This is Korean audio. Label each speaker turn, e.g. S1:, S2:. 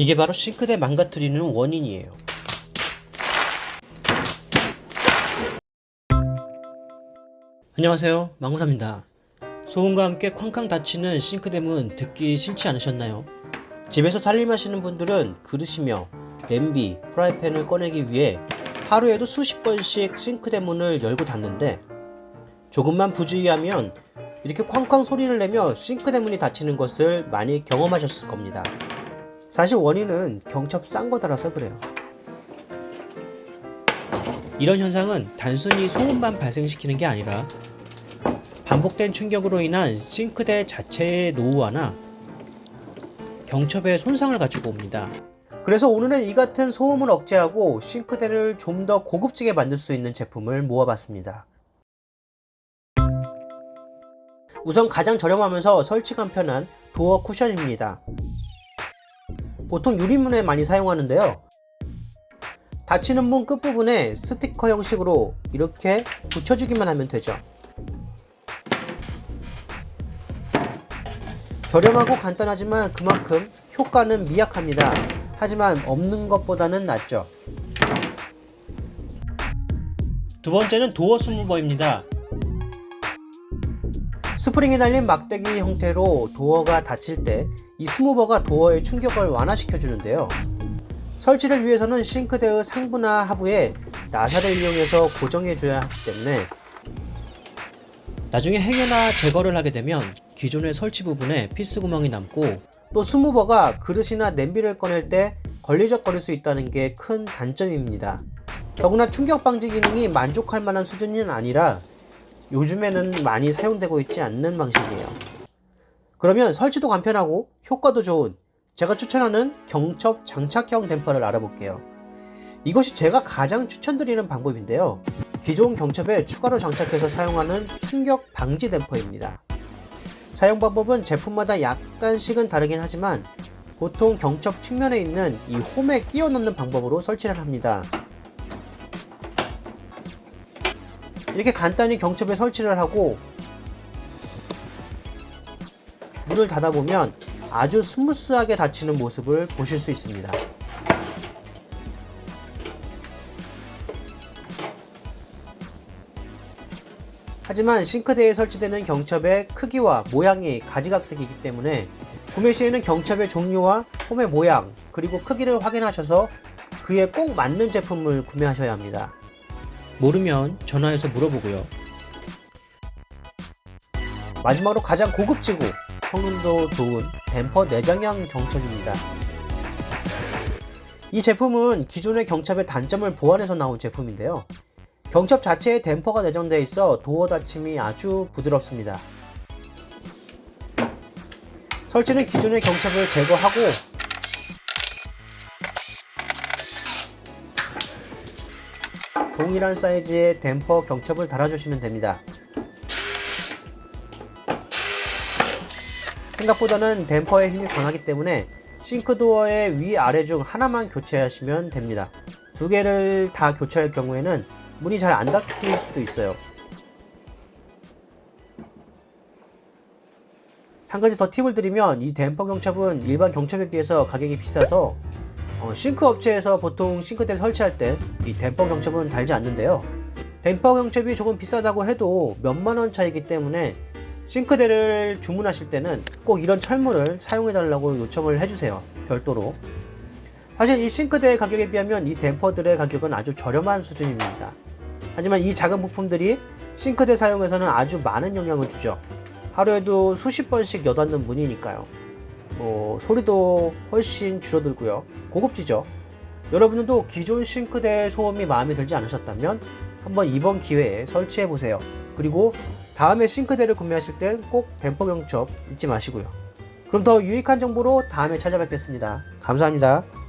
S1: 이게 바로 싱크대 망가뜨리는 원인이에요. 안녕하세요. 망고사입니다. 소음과 함께 쾅쾅 닫히는 싱크대문 듣기 싫지 않으셨나요? 집에서 살림하시는 분들은 그릇이며 냄비, 프라이팬을 꺼내기 위해 하루에도 수십 번씩 싱크대 문을 열고 닫는데 조금만 부주의하면 이렇게 쾅쾅 소리를 내며 싱크대 문이 닫히는 것을 많이 경험하셨을 겁니다. 사실 원인은 경첩 싼 거다라서 그래요. 이런 현상은 단순히 소음만 발생시키는 게 아니라 반복된 충격으로 인한 싱크대 자체의 노후화나 경첩의 손상을 가지고 옵니다. 그래서 오늘은 이 같은 소음을 억제하고 싱크대를 좀 더 고급지게 만들 수 있는 제품을 모아봤습니다. 우선 가장 저렴하면서 설치감 편한 도어 쿠션입니다. 보통 유리문에 많이 사용하는데요. 닫히는 문 끝부분에 스티커 형식으로 이렇게 붙여주기만 하면 되죠. 저렴하고 간단하지만 그만큼 효과는 미약합니다. 하지만 없는 것보다는 낫죠. 두 번째는 도어 스무버입니다. 스프링이 달린 막대기 형태로 도어가 닫힐 때 이 스무버가 도어의 충격을 완화시켜 주는데요. 설치를 위해서는 싱크대의 상부나 하부에 나사를 이용해서 고정해 줘야 하기 때문에 나중에 행여나 제거를 하게 되면 기존의 설치 부분에 피스 구멍이 남고 또 스무버가 그릇이나 냄비를 꺼낼 때 걸리적거릴 수 있다는 게 큰 단점입니다. 더구나 충격 방지 기능이 만족할 만한 수준은 아니라 요즘에는 많이 사용되고 있지 않는 방식이에요. 그러면 설치도 간편하고 효과도 좋은 제가 추천하는 경첩 장착형 댐퍼를 알아볼게요. 이것이 제가 가장 추천드리는 방법인데요. 기존 경첩에 추가로 장착해서 사용하는 충격 방지 댐퍼입니다. 사용 방법은 제품마다 약간씩은 다르긴 하지만 보통 경첩 측면에 있는 이 홈에 끼워 넣는 방법으로 설치를 합니다. 이렇게 간단히 경첩에 설치를 하고 문을 닫아보면 아주 스무스하게 닫히는 모습을 보실 수 있습니다. 하지만 싱크대에 설치되는 경첩의 크기와 모양이 가지각색이기 때문에 구매 시에는 경첩의 종류와 홈의 모양 그리고 크기를 확인하셔서 그에 꼭 맞는 제품을 구매하셔야 합니다. 모르면 전화해서 물어보고요. 마지막으로 가장 고급지고 성능도 좋은 댐퍼 내장형 경첩입니다. 이 제품은 기존의 경첩의 단점을 보완해서 나온 제품인데요. 경첩 자체에 댐퍼가 내장되어 있어 도어 닫힘이 아주 부드럽습니다. 설치는 기존의 경첩을 제거하고 동일한 사이즈의 댐퍼 경첩을 달아주시면 됩니다. 생각보다는 댐퍼의 힘이 강하기 때문에 싱크도어의 위아래 중 하나만 교체하시면 됩니다. 두 개를 다 교체할 경우에는 문이 잘 안 닫힐 수도 있어요. 한 가지 더 팁을 드리면 이 댐퍼 경첩은 일반 경첩에 비해서 가격이 비싸서 어, 싱크 업체에서 보통 싱크대를 설치할 때 이 댐퍼 경첩은 달지 않는데요. 댐퍼 경첩이 조금 비싸다고 해도 몇만 원 차이기 때문에 싱크대를 주문하실 때는 꼭 이런 철물을 사용해 달라고 요청을 해주세요. 별도로. 사실 이 싱크대의 가격에 비하면 이 댐퍼들의 가격은 아주 저렴한 수준입니다. 하지만 이 작은 부품들이 싱크대 사용에서는 아주 많은 영향을 주죠. 하루에도 수십 번씩 여닫는 문이니까요. 뭐 소리도 훨씬 줄어들고요. 고급지죠. 여러분들도 기존 싱크대 소음이 마음에 들지 않으셨다면 한번 이번 기회에 설치해 보세요. 그리고 다음에 싱크대를 구매하실 땐 꼭 댐퍼 경첩 잊지 마시고요. 그럼 더 유익한 정보로 다음에 찾아뵙겠습니다. 감사합니다.